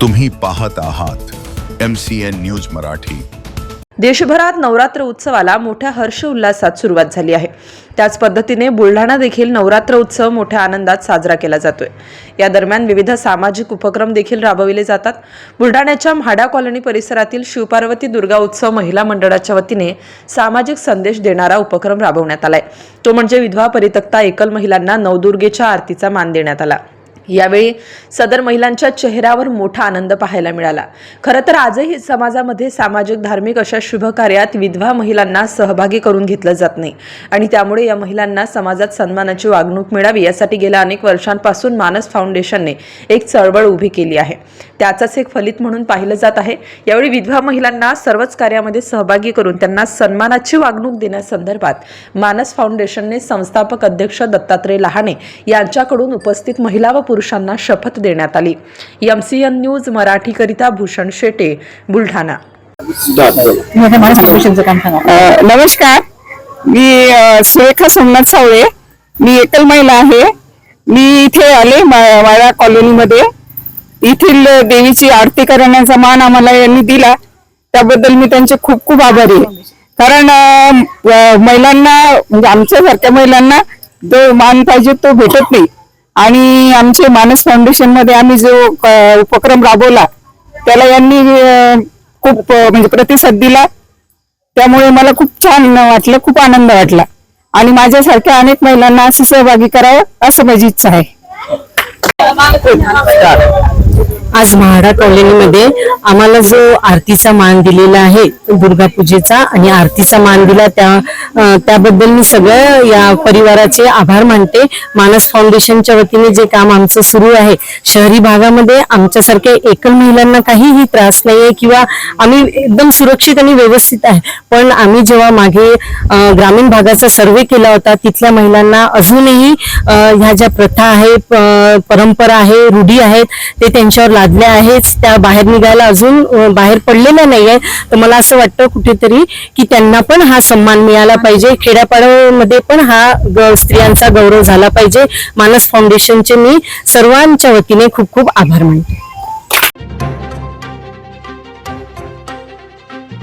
तुम्ही पाहत आहात M C N news Marathi. देशभरात नवरात्र उत्सवाला मोठ्या हर्ष उल्हासात सुरुवात झाली आहे. त्याच पद्धतीने बुलढाणा देखील नवरात्र उत्सव मोठ्या आनंदात साजरा केला जातोय. या दरम्यान विविध सामाजिक उपक्रम देखील राबविले जातात. बुलढाण्याच्या म्हाडा कॉलनी परिसरातील शिवपार्वती दुर्गा उत्सव महिला मंडळाच्या वतीने सामाजिक संदेश देणारा उपक्रम राबवण्यात आलाय. तो म्हणजे विधवा परितक्ता एकल महिलांना नवदुर्गेच्या आरतीचा मान देण्यात आला. यावेळी सदर महिलांच्या चेहऱ्यावर मोठा आनंद पाहायला मिळाला. खरं तर आजही समाजामध्ये सामाजिक धार्मिक अशा शुभ कार्यात विधवा महिलांना सहभागी करून घेतलं जात नाही आणि त्यामुळे या महिलांना समाजात सन्मानाची वागणूक मिळावी यासाठी गेल्या अनेक वर्षांपासून मानस फाउंडेशनने एक चळवळ उभी केली आहे. त्याचाच एक फलित म्हणून पाहिलं जात आहे. यावेळी विधवा महिलांना सर्वच कार्यामध्ये सहभागी करून त्यांना सन्मानाची वागणूक देण्यासंदर्भात मानस फाउंडेशनने संस्थापक अध्यक्ष दत्तात्रय लहाने यांच्याकडून उपस्थित महिला व पुरुषांना शपथ देण्यात आली. एम सी एन न्यूज मराठीकरिता भूषण शेटे बुलढाणा. नमस्कार. मी सुरेखा सोमनाथ सावळे. मी एकल महिला आहे. मी इथे आले मा- माळा कॉलनीमध्ये. येथील देवीची आरती करण्याचा मान आम्हाला यांनी दिला. त्याबद्दल मी त्यांचे खूप खूप आभारी आहे. कारण महिलांना म्हणजे आमच्यासारख्या महिलांना जो मान पाहिजे तो भेटत नाही. आणि आमचे मानस फाउंडेशनमध्ये आम्ही जो उपक्रम राबवला त्याला यांनी खूप म्हणजे प्रतिसाद दिला. त्यामुळे मला खूप छान वाटलं खूप आनंद वाटला. आणि माझ्यासारख्या अनेक महिलांना असं सहभागी करावं असं माझी इच्छा आहे. आज म्हाडा कॉलनीमध्ये आम्हाला जो आरतीचा मान दिलेला आहे दुर्गा पूजेचा आणि आरतीचा मान दिला त्या त्याबद्दल मी सगळ्या या परिवाराचे आभार मानते. मानस फाउंडेशनच्या वतीने जे काम आमचं सुरू आहे शहरी भागामध्ये आमच्यासारख्या एकल महिलांना काहीही त्रास नाहीये किंवा आम्ही एकदम सुरक्षित आणि व्यवस्थित आहे. पण आम्ही जेव्हा मागे ग्रामीण भागाचा सर्वे केला होता तिथल्या महिलांना अजूनही ह्या ज्या प्रथा आहे प- परंपरा आहे रूढी आहेत ते त्यांच्यावर साधल्या आहेच त्या बाहेर निघायला अजून बाहेर पडलेल्या नाहीये. तर मला असं वाटतं कुठेतरी की त्यांना पण हा सन्मान मिळाला पाहिजे. खेड्यापाड्यामध्ये पण हा ग- स्त्रियांचा गौरव झाला पाहिजे. मानस फाउंडेशनचे मी सर्वांच्या वतीने खूप खूप आभार मानते.